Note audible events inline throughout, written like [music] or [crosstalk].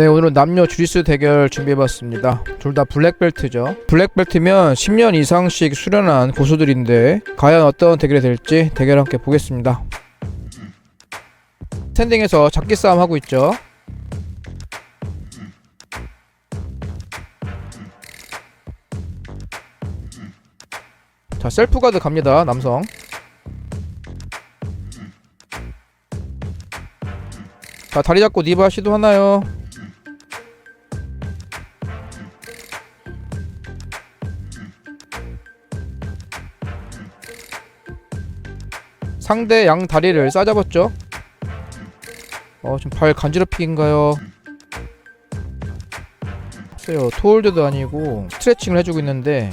네 오늘은 남녀 주짓수 대결 준비해봤습니다. 둘 다 블랙벨트죠. 블랙벨트면 10년 이상씩 수련한 고수들인데 과연 어떤 대결이 될지 대결 함께 보겠습니다. 스탠딩에서 잡기 싸움 하고 있죠. 자 셀프가드 갑니다 남성. 자 다리 잡고 니바 시도하나요 상대 양 다리를 싸잡았죠? 어 지금 발 간지럽히긴가요? 글쎄요 토홀드도 아니고 스트레칭을 해주고 있는데.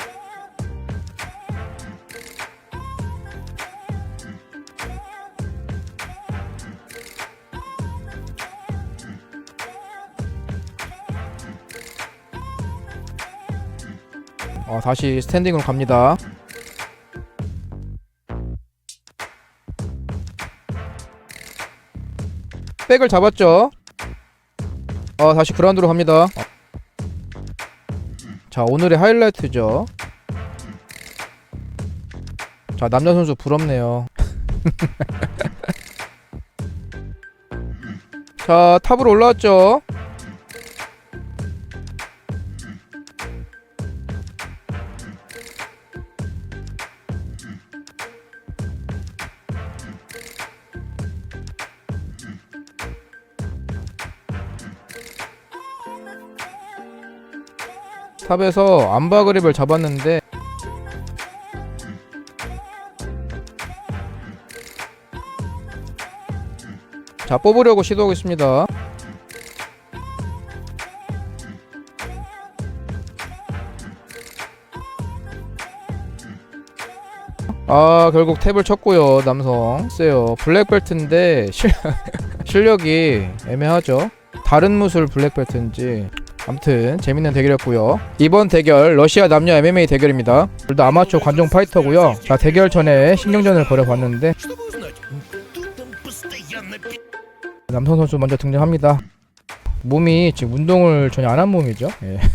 어, 다시 스탠딩으로 갑니다. 백을 잡았죠. 어, 다시 그라운드로 갑니다. 자, 오늘의 하이라이트죠. 자, 남자 선수 부럽네요. [laughs] 자, 탑으로 올라왔죠. 탑에서 암바 그립을 잡았는데 자 뽑으려고 시도하겠습니다. 아 결국 탭을 쳤고요 남성. 세요 블랙벨트인데 실, [laughs] 실력이 애매하죠? 다른 무술 블랙벨트인지 아무튼 재밌는 대결이었고요. 이번 대결 러시아 남녀 MMA 대결입니다. 둘 다 아마추어 관중 파이터고요. 자 대결 전에 신경전을 벌여봤는데 남성 선수 먼저 등장합니다. 몸이 지금 운동을 전혀 안 한 몸이죠. 예. [laughs]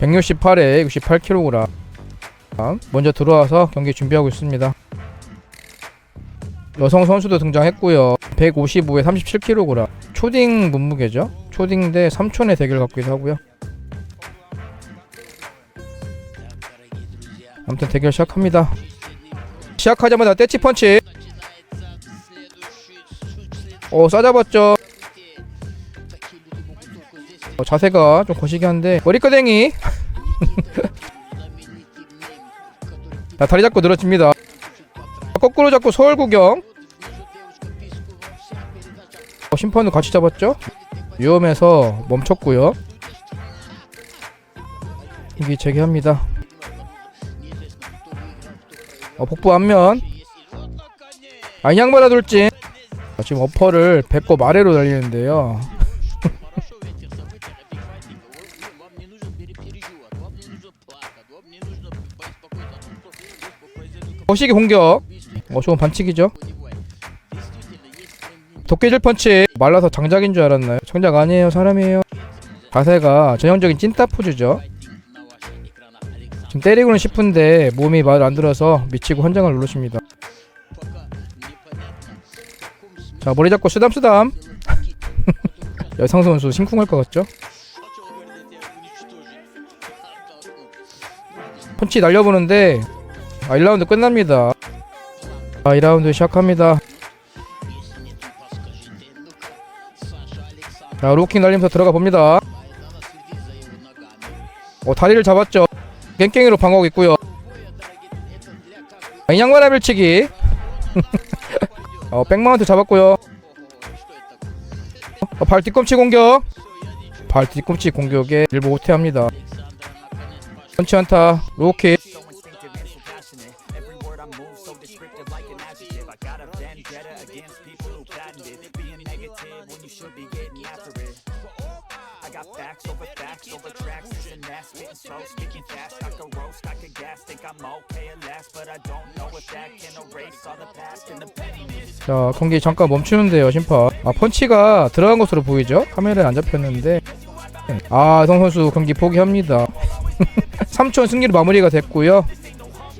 168에 68kg. 먼저 들어와서 경기 준비하고 있습니다. 여성 선수도 등장했고요. 155에 37kg. 초딩 몸무게죠. 초딩 대 삼촌의 대결 같기도 하고요. 아무튼 대결 시작합니다. 시작하자마자 떼치 펀치. 어 싸잡았죠. 어, 자세가 좀 거시기 한데 머리끄댕이. [laughs] 자 다리 잡고 늘어집니다. 거꾸로 잡고 서울 구경. 어, 심판도 같이 잡았죠? 위험해서 멈췄고요. 경기 재개합니다. 어, 복부 앞면. 아, 양바라 돌진. 아, 지금 어퍼를 배꼽 아래로 날리는데요. [laughs] 거시기 공격. 어, 좋은 반칙이죠. 도깨질 펀치 말라서 장작인 줄 알았나요? 장작 아니에요 사람이에요. 자세가 전형적인 찐따 포즈죠. 지금 때리고는 싶은데 몸이 말안 들어서 미치고 헌장을 누르십니다. 자 머리 잡고 쓰담쓰담. [laughs] 여성 선수 심쿵할 것 같죠? 펀치 날려보는데 아 1라운드 끝납니다. 아 2라운드 시작합니다 자 로킹 날리면서 들어가 봅니다. 어 다리를 잡았죠. 깽깽이로 방어하고 있고요. 아, 인양바라 밀치기. 어 백마운트 잡았고요. 어, 발 뒤꿈치 공격. 발 뒤꿈치 공격에 일부 호퇴합니다. 펀치 한타 로킥 so instinctive and so passionate. Every word I move so descriptive like an adjective. I got a vendetta against people who patented being negative when you should be getting after it. I got facts over facts over tracks. This and that, spitting slow, speaking fast. I could roast, I could gas. Think I'm okay at last, but I don't know if that can erase all the past and the pettiness. 자 경기 잠깐 멈추는데요 심판 아 펀치가 들어간 것으로 보이죠 카메라에 안 잡혔는데 아성 선수 경기 포기합니다 3촌 승리로 마무리가 됐고요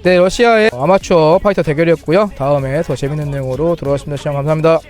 네 러시아의 아마추어 파이터 대결이었고요 다음에 더 재밌는 내용으로 돌아오겠습니다 시청 감사합니다